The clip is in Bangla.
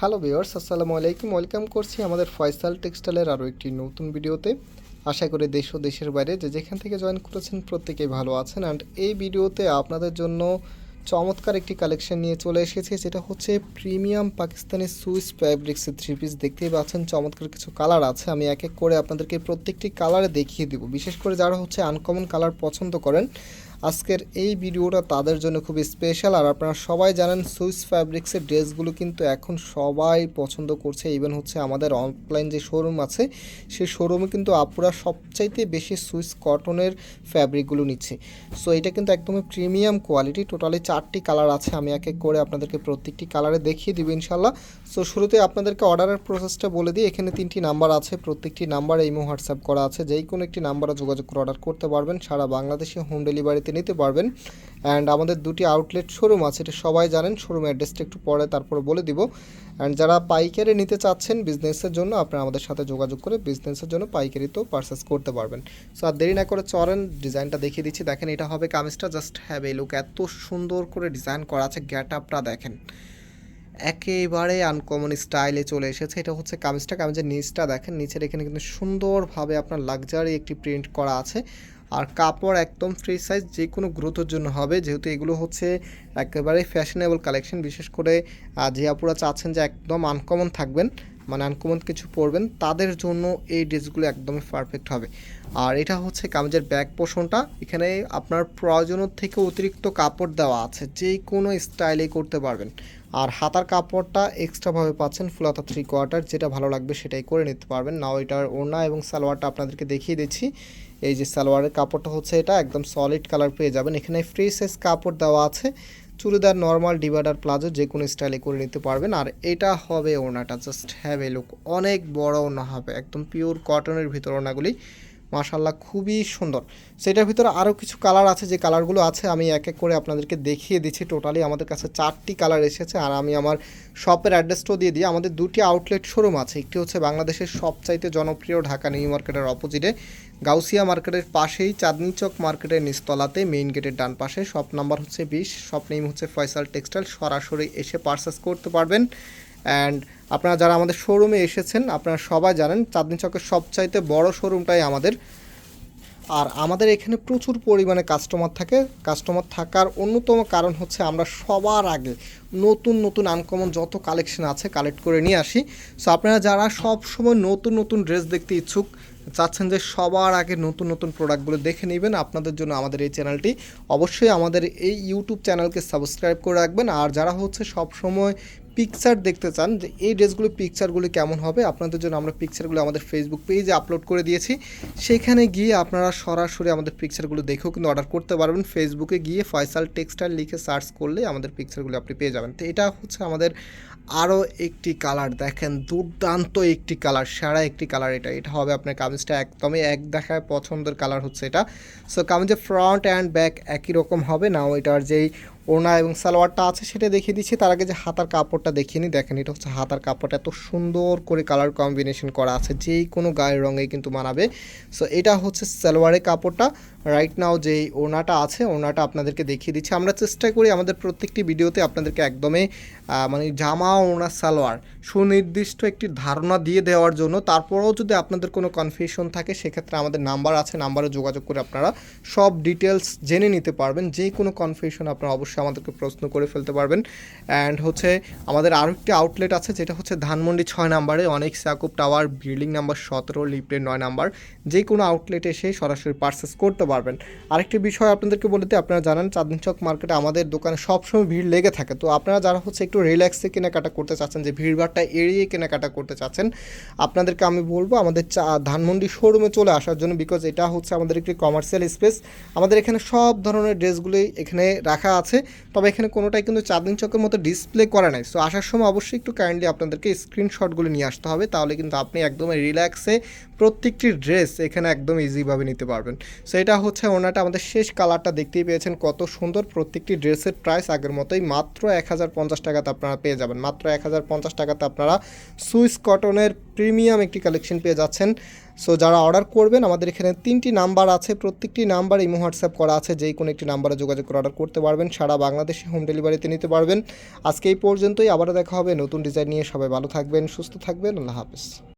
হ্যালো ভিওর্স আসসালামু আলাইকুম। ওয়েলকাম করছি আমাদের ফয়সাল টেক্সটাইলের আরও একটি নতুন ভিডিওতে। আশা করি দেশ ও দেশের বাইরে যে যেখান থেকে জয়েন করেছেন প্রত্যেকেই ভালো আছেন। অ্যান্ড এই ভিডিওতে আপনাদের জন্য চমৎকার একটি কালেকশন নিয়ে চলে এসেছি যেটা হচ্ছে প্রিমিয়াম পাকিস্তানি সুইস ফ্যাব্রিক্সের থ্রি পিস দেখতেই পাচ্ছেন চমৎকার কিছু কালার আছে। আমি এক এক করে আপনাদেরকে প্রত্যেকটি কালারে দেখিয়ে দিব। বিশেষ করে যারা হচ্ছে আনকমন কালার পছন্দ করেন আজকের এই ভিডিওটা তাদের জন্য খুব স্পেশাল আর আপনারা সবাই জানেন সুইস ফ্যাব্রিক্সের ড্রেসগুলো কিন্তু এখন সবাই পছন্দ করছে। ইভেন হচ্ছে আমাদের অনলাইন যে শোরুম আছে, সেই শোরুমে কিন্তু আপুরা সবচাইতে বেশি সুইস কটনের ফ্যাব্রিকগুলো নিচ্ছে। সো এটা কিন্তু একদমই প্রিমিয়াম কোয়ালিটি টোটালি চারটি কালার আছে। আমি এক এক করে আপনাদেরকে প্রত্যেকটি কালারে দেখিয়ে দিব ইনশাল্লাহ সো শুরুতে আপনাদেরকে অর্ডারের প্রসেসটা বলে দিই। এখানে তিনটি নাম্বার আছে, প্রত্যেকটি নাম্বার ইমো হোয়াটসঅ্যাপ করা আছে। যেই কোনো একটি নাম্বারে যোগাযোগ করে অর্ডার করতে পারবেন। সারা বাংলাদেশে হোম ডেলিভারিতে নিতে পারবেন। অ্যান্ড আমাদের দুটি আউটলেট শোরুম আছে, এটা সবাই জানেন শোরুম অ্যাড্রেসটা একটু পরে তারপরে বলে দিব। অ্যান্ড যারা পাইকারি নিতে চাচ্ছেন বিজনেসের জন্য, আপনারা আমাদের সাথে যোগাযোগ করে বিজনেসের জন্য পাইকারিতেও পারচেস করতে পারবেন। সো আর দেরি না করে চরেন ডিজাইনটা দেখিয়ে দিচ্ছি। দেখেন, এটা হবে কামিজটা জাস্ট হ্যাভ এই লুক এত সুন্দর করে ডিজাইন করা আছে গ্যাট আপটা দেখেন। একেবারে আনকমন স্টাইলে চলে এসেছে। এটা হচ্ছে কামিজটা, কামিজের নিচটা দেখেন। নিচের এখানে কিন্তু সুন্দরভাবে আপনার লাক্সারি একটি প্রিন্ট করা আছে। আর কাপড় একদম ফ্রি সাইজ যে কোনো গ্রোথের জন্য হবে। যেহেতু এগুলো হচ্ছে একেবারে ফ্যাশনেবল কালেকশন বিশেষ করে যে আপুরা চাচ্ছেন যে একদম আনকমন থাকবেন মানে আনকমন কিছু পরবেন, তাদের জন্য এই ড্রেসগুলো একদমই পারফেক্ট হবে। আর এটা হচ্ছে কামিজের ব্যাক পোষণটা এখানে আপনার প্রয়োজনের থেকে অতিরিক্ত কাপড় দেওয়া আছে যে কোনো স্টাইলেই করতে পারবেন। আর হাতার কাপড়টা এক্সট্রাভাবে পাচ্ছেন ফুলাতা থ্রি কোয়ার্টার যেটা ভালো লাগবে সেটাই করে নিতে পারবেন। নাও এটার ওড়না এবং সালোয়ারটা আপনাদেরকে দেখিয়ে দিচ্ছি। এই যে সালোয়ারের কাপড়টা হচ্ছে এটা, একদম সলিড কালার পেয়ে যাবেন। এখানে ফ্রি সাইজ কাপড় দেওয়া আছে। চুড়িদার নর্মাল ডিভাইডার প্লাজো যে কোনো স্টাইলে করে নিতে পারবেন। আর এটা হবে ওনাটা জাস্ট হ্যাভ এ লুক অনেক বড় ওনা হবে, একদম পিওর কটনের ভিতর ওড়নাগুলি। মাশাল্লাহ খুবই সুন্দর। সেটার ভিতরে আরও কিছু কালার আছে, যে কালারগুলো আছে, আমি এক এক করে আপনাদেরকে দেখিয়ে দিচ্ছি। টোটালি আমাদের কাছে চারটি কালার এসেছে, আর আমি আমার শপের অ্যাড্রেসটাও দিয়ে দিই। আমাদের দুটি আউটলেট শোরুম আছে, একটি হচ্ছে বাংলাদেশের সবচাইতে জনপ্রিয় ঢাকা নিউ মার্কেটের অপোজিটে, গাউসিয়া মার্কেটের পাশেই চাঁদনি চক মার্কেটের নিচতলাতে মেইন গেটের ডান পাশে। শপ নাম্বার হচ্ছে বিশ শপ নেম হচ্ছে ফয়সাল টেক্সটাইল সরাসরি এসে পারচেস করতে পারবেন। অ্যান্ড আপনারা যারা আমাদের শোরুমে এসেছেন, আপনারা সবাই জানেন চাঁদনি চকের সবচাইতে বড় শোরুমটাই আমাদের। আর আমাদের এখানে প্রচুর পরিমাণে কাস্টমার থাকে। কাস্টমার থাকার অন্যতম কারণ হচ্ছে আমরা সবার আগে নতুন নতুন আনকমন যত কালেকশন আছে কালেক্ট করে নিয়ে আসি। সো আপনারা যারা সব সময় নতুন নতুন ড্রেস দেখতে ইচ্ছুক, চাচ্ছেন যে সবার আগে নতুন নতুন প্রোডাক্টগুলো দেখে নেবেন, আপনাদের জন্য আমাদের এই চ্যানেলটি অবশ্যই আমাদের এই ইউটিউব চ্যানেলকে সাবস্ক্রাইব করে রাখবেন। আর যারা হচ্ছে সব সময় পিকচার দেখতে চান, যে এই ড্রেসগুলো পিকচারগুলি কেমন হবে, আপনাদের জন্য আমরা পিকচারগুলো আমাদের ফেসবুক পেজে আপলোড করে দিয়েছি। সেখানে গিয়ে আপনারা সরাসরি আমাদের পিকচারগুলো দেখেও কিন্তু অর্ডার করতে পারবেন। ফেসবুকে গিয়ে ফয়সাল টেক্সটাইল লিখে সার্চ করলে আমাদের পিকচারগুলো আপনি পেয়ে যাবেন। তো এটা হচ্ছে আমাদের আরও একটি কালার দেখেন দুর্দান্ত একটি কালার সারা একটি কালার এটা। এটা হবে আপনার কামিজটা একদমই এক দেখায় পছন্দের কালার হচ্ছে এটা। সো কামিজের ফ্রন্ট অ্যান্ড ব্যাক একই রকম হবে। না এটার যেই ওড়না এবং সালোয়ারটা আছে সেটা দেখিয়ে দিচ্ছি। তার আগে যে হাতার কাপড়টা দেখিয়ে নিই, দেখেন এটা হচ্ছে হাতার কাপড়টা এত সুন্দর করে কালার কম্বিনেশন করা আছে, যেই কোনো গায়ের রঙে কিন্তু মানাবে। সো এটা হচ্ছে সালোয়ারের কাপড়টা। রাইট নাও যেই ওড়নাটা আছে, ওড়নাটা আপনাদেরকে দেখিয়ে দিচ্ছি। আমরা চেষ্টা করি আমাদের প্রত্যেকটি ভিডিওতে আপনাদেরকে একদমই মানে জামা, ওড়না, সালোয়ার সুনির্দিষ্ট একটি ধারণা দিয়ে দেওয়ার জন্য। তারপরেও যদি আপনাদের কোনো কনফিউশন থাকে, সেক্ষেত্রে আমাদের নাম্বার আছে নাম্বারে যোগাযোগ করে আপনারা সব ডিটেলস জেনে নিতে পারবেন। যে কোনো কনফিউশন আপনারা অবশ্যই আমাদেরকে প্রশ্ন করে ফেলতে পারবেন। অ্যান্ড হচ্ছে আমাদের আরও একটি আউটলেট আছে, যেটা হচ্ছে ধানমন্ডি ছয় নাম্বারে, অনেক সাকুব টাওয়ার, বিল্ডিং নাম্বার সতেরো, লিফটের নয় নাম্বার। যে কোনো আউটলেটে এসে সরাসরি পার্সেস করতে পারবেন। আরেকটি বিষয় আপনাদেরকে বলে দিই, আপনারা জানেন চাঁদনি চক মার্কেটে আমাদের দোকানে সবসময় ভিড় লেগে থাকে। তো আপনারা যারা হচ্ছে একটু রিল্যাক্সে কেনাকাটা করতে চাচ্ছেন, যে ভিড়ভাড়টা এড়িয়ে কেনাকাটা করতে চাচ্ছেন, আপনাদেরকে আমি বলব আমাদের চা, ধানমন্ডি শোরুমে চলে আসার জন্য বিকজ এটা হচ্ছে আমাদের একটি কমার্শিয়াল স্পেস আমাদের এখানে সব ধরনের ড্রেসগুলোই এখানে রাখা আছে। তবে এখানে কোনোটাই কিন্তু চাঁদনি চকের মতো ডিসপ্লে করা নাই। সো আসার সময় অবশ্যই একটু কাইন্ডলি আপনাদেরকে স্ক্রিনশটগুলো নিয়ে আসতে হবে। তাহলে কিন্তু আপনি একদম রিল্যাক্সে প্রত্যেকটি ড্রেস এখানে একদম ইজিভাবে নিতে পারবেন। সো এটা হচ্ছে ওনাটা আমাদের শেষ কালারটা দেখতেই পেয়েছেন। কত সুন্দর প্রত্যেকটি ড্রেসের প্রাইস আগের মতোই। মাত্র এক হাজার পঞ্চাশ টাকাতে আপনারা পেয়ে যাবেন। মাত্র এক হাজার পঞ্চাশ টাকাতে আপনারা সুইস কটনের প্রিমিয়াম একটি কালেকশন পেয়ে যাচ্ছেন। সো যারা অর্ডার করবেন, আমাদের এখানে তিনটি নাম্বার আছে। প্রত্যেকটি নাম্বার ইমো হোয়াটসঅ্যাপ করা আছে। যেই কোনো একটি নাম্বারে যোগাযোগ করে অর্ডার করতে পারবেন। সারা বাংলাদেশে হোম ডেলিভারিতে নিতে পারবেন। আজকে এই পর্যন্তই। আবারও দেখা হবে নতুন ডিজাইন নিয়ে। সবাই ভালো থাকবেন, সুস্থ থাকবেন। আল্লাহ হাফেজ।